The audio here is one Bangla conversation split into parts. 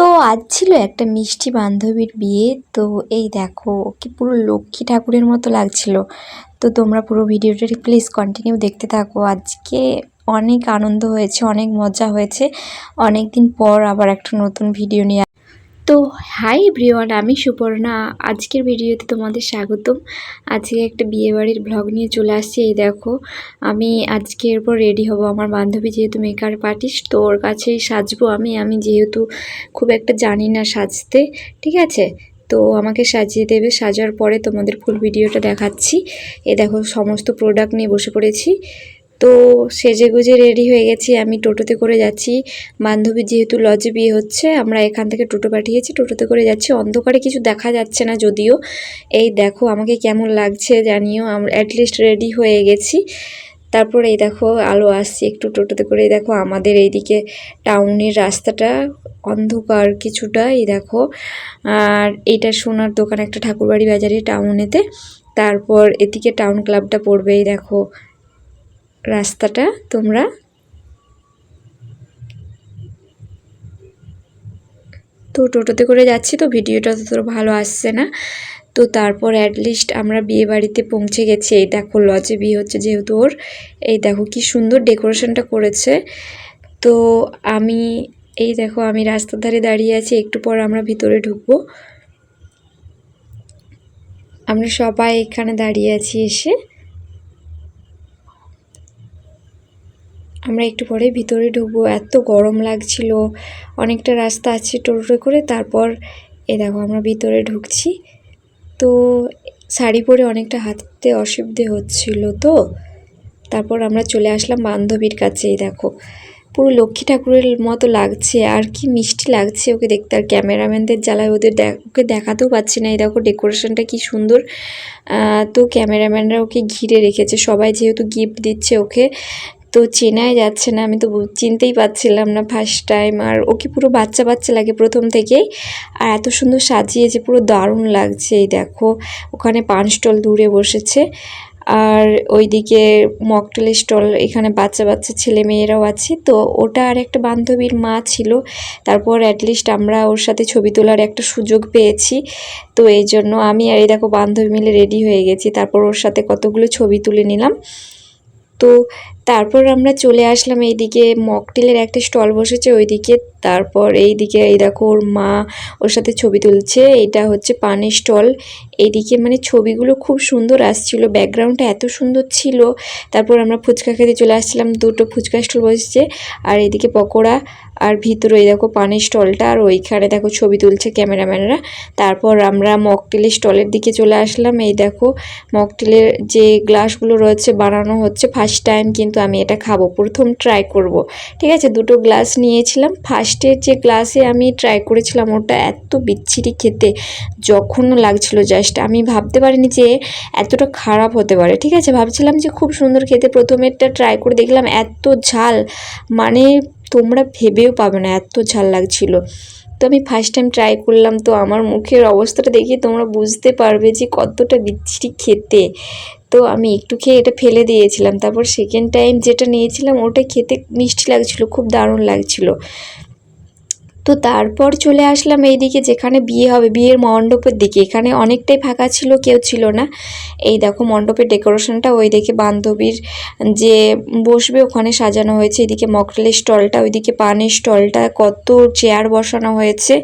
তো আজ ছিল একটা মিষ্টি বান্ধবীর বিয়ে। তো এই দেখো ওকে পুরো লক্ষ্মী ঠাকুরের মতো লাগছিল। তো তোমরা পুরো ভিডিওটা প্লিজ কন্টিনিউ দেখতে থাকো। আজকে অনেক আনন্দ হয়েছে, অনেক মজা হয়েছে। অনেক দিন পর আবার একটা নতুন ভিডিও নিয়ে তো হাই ব্রিওয়ান আমি সুপর্ণা। আজকের ভিডিওতে তোমাদের স্বাগতম। আজকে একটা বিয়েবাড়ির ব্লগ নিয়ে চলে আসছি। এই দেখো, আমি আজকে এরপর রেডি হব। আমার বান্ধবী যেহেতু মেকার আর্টিস্ট তো ওর কাছেই সাজবো আমি। আমি যেহেতু খুব একটা জানি না সাজতে, ঠিক আছে? তো আমাকে সাজিয়ে দেবে। সাজার পরে তোমাদের ফুল ভিডিওটা দেখাচ্ছি। এ দেখো, সমস্ত প্রোডাক্ট নিয়ে বসে পড়েছি। তো সেজে গুজে রেডি হয়ে গেছি, আমি টোটোতে করে যাচ্ছি। বান্ধবী যেহেতু লজে বিয়ে হচ্ছে, আমরা এখান থেকে টোটো পাঠিয়েছি, টোটোতে করে যাচ্ছি। অন্ধকারে কিছু দেখা যাচ্ছে না যদিও। এই দেখো, আমাকে কেমন লাগছে জানিও আমরা অ্যাটলিস্ট রেডি হয়ে গেছি। তারপর এই দেখো, আলো আসছি একটু টোটোতে করে। এই দেখো, আমাদের এইদিকে টাউনের রাস্তাটা অন্ধকার কিছুটা, এই দেখো। আর এটা সোনার দোকান, একটা ঠাকুরবাড়ি বাজারে টাউনেতে তারপর এদিকে টাউন ক্লাবটা পড়বে, এই দেখো। রাস্তাটা তোমরা তো টোটোতে করে যাচ্ছি তো ভিডিওটা তো তোর ভালো আসছে না। তো তারপর অ্যাটলিস্ট আমরা বিয়ে বাড়িতে পৌঁছে গেছি। এই দেখো লজে বিয়ে হচ্ছে যেহেতু ওর। এই দেখো কি সুন্দর ডেকোরেশনটা করেছে। তো আমি, এই দেখো আমি রাস্তার ধারে দাঁড়িয়ে আছি, একটু পর আমরা ভিতরে ঢুকবো। আমরা সবাই এখানে দাঁড়িয়ে আছি এসে। আমরা একটু পরে ভিতরে ঢুকবো। এত গরম লাগছিল। অনেকটা রাস্তা আছে টোটো করে। তারপর, এ দেখো, আমরা ভিতরে ঢুকছি। তো, শাড়ি পরে অনেকটা হাঁটতে অসুবিধে হচ্ছিল তো। তারপর আমরা চলে আসলাম বান্ধবীর কাছে, এই দেখো। পুরো লক্ষ্মী ঠাকুরের মতো লাগছে। আর কি মিষ্টি লাগছে ওকে দেখতে। আর ক্যামেরাম্যানদের জ্বালায় ওদের ওকে দেখাতেও পাচ্ছি না। এই দেখো, ডেকোরেশনটা কি সুন্দর। তো ক্যামেরাম্যানরা ওকে ঘিরে রেখেছে। সবাই যেহেতু গিফট দিচ্ছে ওকে। তো চেনাই যাচ্ছে না, আমি তো চিনতেই পারছিলাম না ফার্স্ট টাইম আর ওকে পুরো বাচ্চা বাচ্চা লাগে প্রথম থেকেই। আর এত সুন্দর সাজিয়েছে পুরো দারুণ লাগছে, এই দেখো, ওখানে পান স্টল দূরে বসেছে। আর ওইদিকে মকটেলের স্টল এখানে বাচ্চা বাচ্চা ছেলে মেয়েরাও আছে। তো ওটা আর একটা বান্ধবীর মা ছিল, তারপর অ্যাটলিস্ট আমরা ওর সাথে ছবি তোলার একটা সুযোগ পেয়েছি। তো এই জন্য আমি আর এই দেখো বান্ধবী মিলে রেডি হয়ে গেছি, তারপর ওর সাথে কতগুলো ছবি তুলে নিলাম। তো তারপর আমরা চলে আসলাম এইদিকে, মকটেলের একটা স্টল বসেছে ওইদিকে, তারপর এইদিকে এই দেখো ওর মা ওর সাথে ছবি তুলছে এটা হচ্ছে পানের স্টল। এইদিকে মানে ছবিগুলো খুব সুন্দর আসছিল, ব্যাকগ্রাউন্ডটা এত সুন্দর ছিল। তারপর আমরা ফুচকা খেতে চলে আসছিলাম, দুটো ফুচকা স্টল বসেছে, আর এইদিকে পকোড়া। আর ভিতরে এই দেখো পানের স্টলটা, আর ওইখানে দেখো ছবি তুলছে ক্যামেরাম্যানরা। তারপর আমরা মকটেলের স্টলের দিকে চলে আসলাম। এই দেখো মকটেলের যে গ্লাসগুলো রয়েছে বানানো হচ্ছে ফার্স্ট টাইম কিন্তু আমি এটা খাব। প্রথম ট্রাই করব। ঠিক আছে, দুটো গ্লাস নিয়েছিলাম। ফার্স্টের যে গ্লাসে আমি ট্রাই করেছিলাম, ওটা এত বিচ্ছিরি খেতে যখন লাগছিল জাস্ট আমি ভাবতে পারিনি যে এতটা খারাপ হতে পারে। ঠিক আছে, ভাবছিলাম যে খুব সুন্দর খেতে। প্রথমেরটা ট্রাই করে দেখলাম, এত ঝাল। মানে তোমরা ভেবেও পাবে না, এত ঝাল লাগছিল। তো আমি ফার্স্ট টাইম ট্রাই করলাম, তো আমার মুখের অবস্থাটা দেখে তোমরা বুঝতে পারবে যে কতটা বিচ্ছিরি খেতে। তো আমি একটু খেয়ে এটা ফেলে দিয়েছিলাম, তারপর সেকেন্ড টাইম যেটা নিয়েছিলাম, ওটা খেতে মিষ্টি লাগছিল, খুব দারুণ লাগছিল। তো তারপর চলে আসলাম এইদিকে যেখানে বিয়ে হবে, বিয়ের মণ্ডপের দিকে। এখানে অনেকটাই ফাঁকা ছিল, কেউ ছিল না। এই দেখো মণ্ডপের ডেকোরেশনটা, ওই দিকে বান্ধবীর যে বসবে ওখানে সাজানো হয়েছে। এদিকে মকটেলের স্টলটা, ওইদিকে পানের স্টলটা, কত চেয়ার বসানো হয়েছে।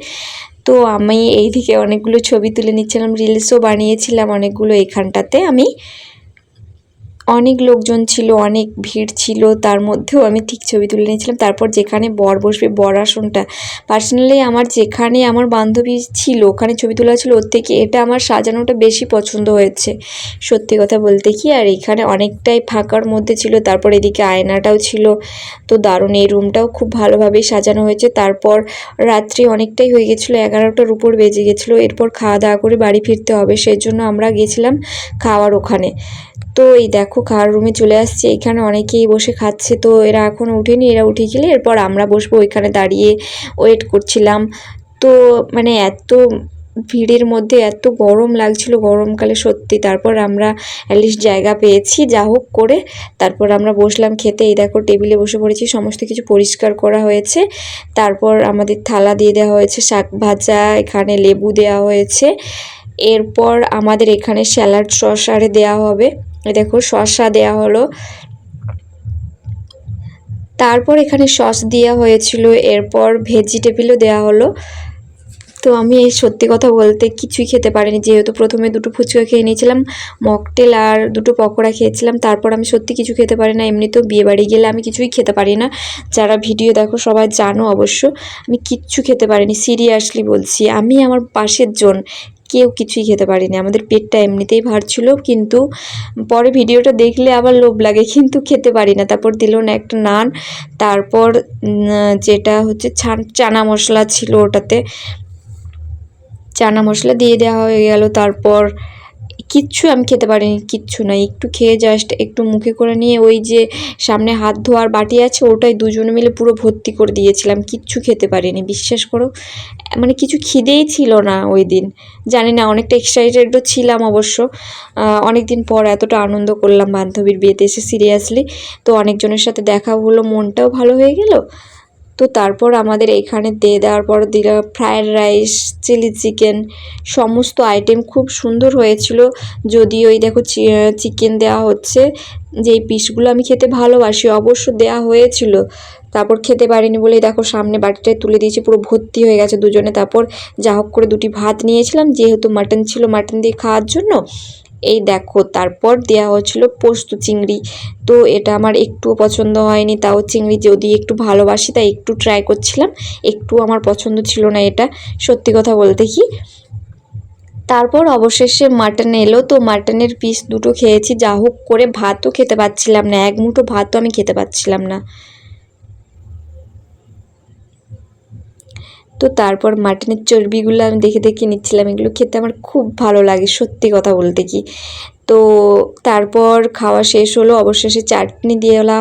তো আমি এইদিকে অনেকগুলো ছবি তুলে নিচ্ছিলাম, রিলসও বানিয়েছিলাম অনেকগুলো এখানটাতে আমি। অনেক লোকজন ছিল, অনেক ভিড় ছিল। তার মধ্যেও আমি ঠিক ছবি তুলে নিয়েছিলাম। তারপর যেখানে বর বসবে, বর আসনটা। পার্সোনালি আমার যেখানে আমার বান্ধবী ছিল, ওখানে ছবি তোলা ছিল, ওর থেকে এটা আমার সাজানোটা বেশি পছন্দ হয়েছে। সত্যি কথা বলতে কি, আর এখানে অনেকটাই ফাঁকার মধ্যে ছিল। তারপর এদিকে আয়নাটাও ছিল। তো দারুণ এই রুমটাও খুব ভালোভাবেই সাজানো হয়েছে। তারপর রাত্রি অনেকটাই হয়ে গেছিল, এগারোটার উপর বেজে গেছিল। এরপর খাওয়া দাওয়া করে বাড়ি ফিরতে হবে সেই জন্য আমরা গেছিলাম খাওয়ার ওখানে। তো এই দেখো খাওয়ার রুমে চলে আসছে? এখানে অনেকেই বসে খাচ্ছে। তো এরা এখনও উঠেনি, এরা উঠে গেলে এরপর আমরা বসবো। ওইখানে দাঁড়িয়ে ওয়েট করছিলাম। তো মানে এত ভিড়ের মধ্যে, এত গরম লাগছিল গরমকালে সত্যি। তারপর আমরা অ্যাটলিস্ট জায়গা পেয়েছি, যা হোক করে। তারপর আমরা বসলাম খেতে। এই দেখো, টেবিলে বসে পড়েছি, সমস্ত কিছু পরিষ্কার করা হয়েছে। তারপর আমাদের থালা দিয়ে দেওয়া হয়েছে, শাক ভাজা, এখানে লেবু দেওয়া হয়েছে। এরপর আমাদের এখানে স্যালাড সস আরে দেওয়া হবে। দেখো শসা দেওয়া হলো। তারপর এখানে সস দেওয়া হয়েছিল, এরপর ভেজিটেবিলও দেওয়া হলো। তো আমি এই সত্যি কথা বলতে কিছুই খেতে পারিনি, যেহেতু প্রথমে দুটো ফুচকা খেয়ে নিয়েছিলাম, মকটেল আর দুটো পকোড়া খেয়েছিলাম, তারপর আমি সত্যি কিছু খেতে পারি না, এমনিতেও বিয়ে বাড়ি গেলে আমি কিছুই খেতে পারি না। যারা ভিডিও দেখো সবাই জানো অবশ্য, আমি কিচ্ছু খেতে পারিনি, সিরিয়াসলি বলছি। আমি আমার পাশের জন কেউ কিছুই খেতে পারিনি। আমাদের পেটটা এমনিতেই ভার ছিল, কিন্তু পরে ভিডিওটা দেখলে আবার লোভ লাগে, কিন্তু খেতে পারি না। তারপর দিল না একটা নান, তারপর যেটা হচ্ছে চানা মশলা ছিল ওটাতে। চানা মশলা দিয়ে দেওয়া হয়ে গেল, তারপর কিচ্ছু আমি খেতে পারিনি, কিচ্ছু না। একটু খেয়ে জাস্ট একটু মুখে করে নিয়ে ওই যে সামনে হাত ধোয়ার বাটি আছে, ওটাই দুজনে মিলে পুরো ভর্তি করে দিয়েছিলাম। কিচ্ছু খেতে পারিনি, বিশ্বাস করো। মানে কিছু খিদেই ছিল না ওই দিন। জানি না, অনেকটা এক্সাইটেডও ছিলাম অবশ্য। অনেক দিন পর এতটা আনন্দ করলাম বান্ধবীর বিয়েতে এসে সিরিয়াসলি তো অনেকজনের সাথে দেখা হলো, মনটাও ভালো হয়ে গেল। তো তারপর আমাদের এখানে দিয়ে দেওয়ার পর দিল ফ্রায়েড রাইস চিলি চিকেন সমস্ত আইটেম খুব সুন্দর হয়েছিল। যদিও এই দেখো চিকেন দেওয়া হচ্ছে, যেই পিসগুলো আমি খেতে ভালোবাসি অবশ্য দেওয়া হয়েছিল। তারপর খেতে পারিনি বলে দেখো সামনে বাটিটায় তুলে দিয়েছি, পুরো ভর্তি হয়ে গেছে দুজনে। তারপর যা হোক করে দুটি ভাত নিয়েছিলাম, যেহেতু মাটন ছিল মাটন দিয়ে খাওয়ার জন্য এই দেখো, তারপর দেওয়া হচ্ছিল পোস্ত চিংড়ি। তো এটা আমার একটুও পছন্দ হয়নি, তাও চিংড়ি যদি একটু ভালোবাসি, তাই একটু ট্রাই করছিলাম। একটু আমার পছন্দ ছিল না এটা, সত্যি কথা বলতে কি। তারপর অবশেষে মাটন এলো, তো মাটনের পিস দুটো খেয়েছি, যা হোক করে ভাতও খেতে পাচ্ছিলাম না, এক মুঠো ভাতও আমি খেতে পাচ্ছিলাম না। তো তারপর মাটনের চর্বিগুলো আমি দেখে দেখে নিচ্ছিলাম, এগুলো খেতে আমার খুব ভালো লাগে সত্যি কথা বলতে কি। তো তারপর খাওয়া শেষ হলো, অবশেষে চাটনি দেওয়া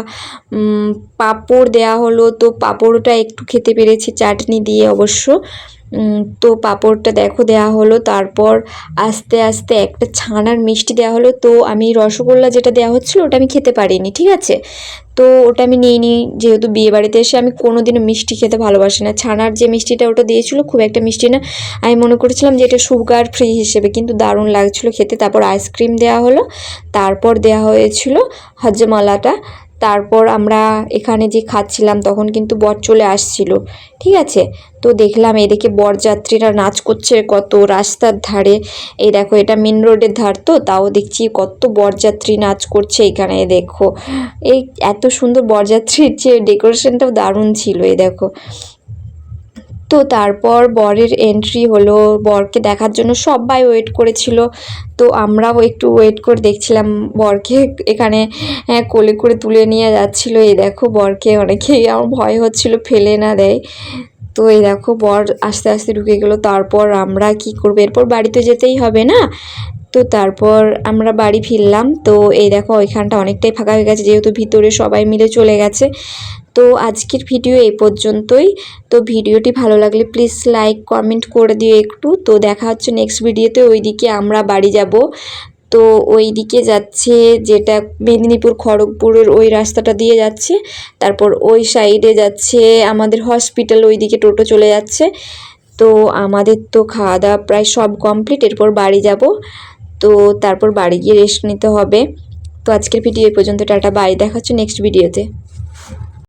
পাঁপড় দেওয়া হলো। তো পাঁপড়টা একটু খেতে পেরেছি চাটনি দিয়ে অবশ্য। তো পাঁপড়টা দেখো দেওয়া হলো, তারপর আস্তে আস্তে একটা ছানার মিষ্টি দেওয়া হলো। তো আমি রসগোল্লা যেটা দেওয়া হচ্ছিল ওটা আমি খেতে পারিনি, ঠিক আছে? তো ওটা আমি নিয়ে নিই, যেহেতু বিয়ে বাড়িতে এসে আমি কোনো দিনও মিষ্টি খেতে ভালোবাসি না। ছানার যে মিষ্টিটা ওটা দিয়েছিল খুব একটা মিষ্টি না। আমি মনে করেছিলাম যে এটা সুগার ফ্রি হিসেবে, কিন্তু দারুণ লাগছিল খেতে। তারপর আইসক্রিম দেওয়া হলো, তারপর দেওয়া হয়েছিল হজমালাটা। তারপর আমরা এখানে যে খাচ্ছিলাম, তখন কিন্তু বর চলে আসছিল। ঠিক আছে? তো দেখলাম এদিকে বরযাত্রীরা নাচ করছে, কত রাস্তার ধারে। এই দেখো, এটা মেন রোডের ধার তো, তাও দেখছি কত বরযাত্রী নাচ করছে এখানে দেখো। এই এত সুন্দর বরযাত্রীর যে ডেকোরেশনটাও দারুণ ছিল, এই দেখো। তো তারপর বরের এন্ট্রি হলো। বরকে দেখার জন্য সবাই ওয়েট করেছিল। তো আমরাও একটু ওয়েট করে দেখছিলাম। বরকে এখানে হ্যাঁ, কোলে করে তুলে নিয়ে যাচ্ছিল। এই দেখো বরকে অনেকেই আমার ভয় হচ্ছিল ফেলে না দেয়। তো এই দেখো বর আস্তে আস্তে ঢুকে গেলো। তারপর আমরা কি করব? এরপর বাড়িতে যেতেই হবে না? তো তারপর আমরা বাড়ি ফিরলাম। তো এই দেখো ওইখানটা অনেকটাই ফাঁকা হয়ে গেছে যেহেতু ভিতরে সবাই মিলে চলে গেছে। তো আজকের ভিডিও এই পর্যন্তই। তো ভিডিওটি ভালো লাগলে প্লিজ লাইক কমেন্ট করে দিও একটু। তো দেখা হচ্ছে নেক্সট ভিডিওতে, ওইদিকে আমরা বাড়ি যাব। তো ওই দিকে যাচ্ছে যেটা মেদিনীপুর খড়গপুরের ওই রাস্তাটা দিয়ে যাচ্ছে। তারপর ওই সাইডে যাচ্ছে আমাদের হসপিটাল ওই দিকে টোটো চলে যাচ্ছে। তো আমাদের তো খাওয়া দাওয়া প্রায় সব কমপ্লিট এরপর বাড়ি যাব। তো তারপর বাড়ি গিয়ে রেস্ট নিতে হবে। তো আজকের ভিডিও এই পর্যন্ত, টাটা বাই দেখা হচ্ছে নেক্সট ভিডিওতে।